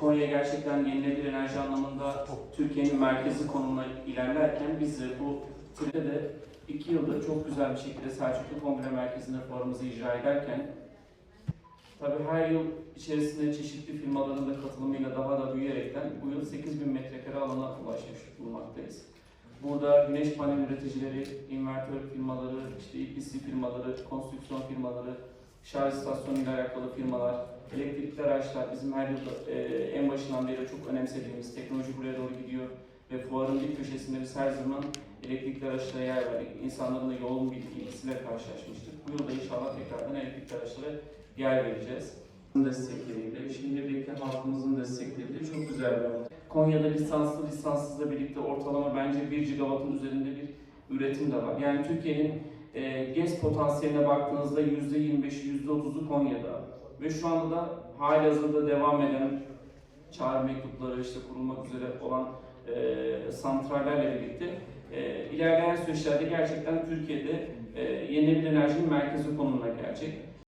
Konya gerçekten yenilenebilir enerji anlamında Türkiye'nin merkezi konumuna ilerlerken biz de bu kulüpte de iki yıldır çok güzel bir şekilde Selçuklu Kongre Merkezi'nde fuarımızı icra ederken Tabii her yıl içerisinde çeşitli firmaların da katılımıyla daha da büyüyerekten bu yıl 8000 metrekare alana ulaşmış bulunmaktayız. Burada güneş panel üreticileri, invertör firmaları, işte EPC firmaları, konstrüksiyon firmaları, şarj istasyonuyla alakalı firmalar, elektrikli araçlar bizim her yıl e, en başından beri çok önemsediğimiz teknoloji buraya doğru gidiyor ve fuarın bir köşesinde biz her zaman elektrikli araçlara yer verdik. İnsanların da yoğun bir ilgisiyle karşılaşmıştık. Bu yılda inşallah tekrardan elektrikli araçlara yer vereceğiz. Destekleriyle, şehirdeki halkımızın destekleriyle çok güzel bir ortam. Konya'da lisanslı lisanssızla birlikte ortalama bence 1 gigawattın üzerinde bir üretim de var. Yani Türkiye'nin e, GES potansiyeline baktığınızda %25'i %30'u Konya'da. Ve şu anda da halihazırda devam eden çağrı mektupları işte kurulmak üzere olan e, santrallerle birlikte e, ilerleyen süreçlerde gerçekten Türkiye'de e, yenilenebilir enerjinin merkezi konumuna gelecek.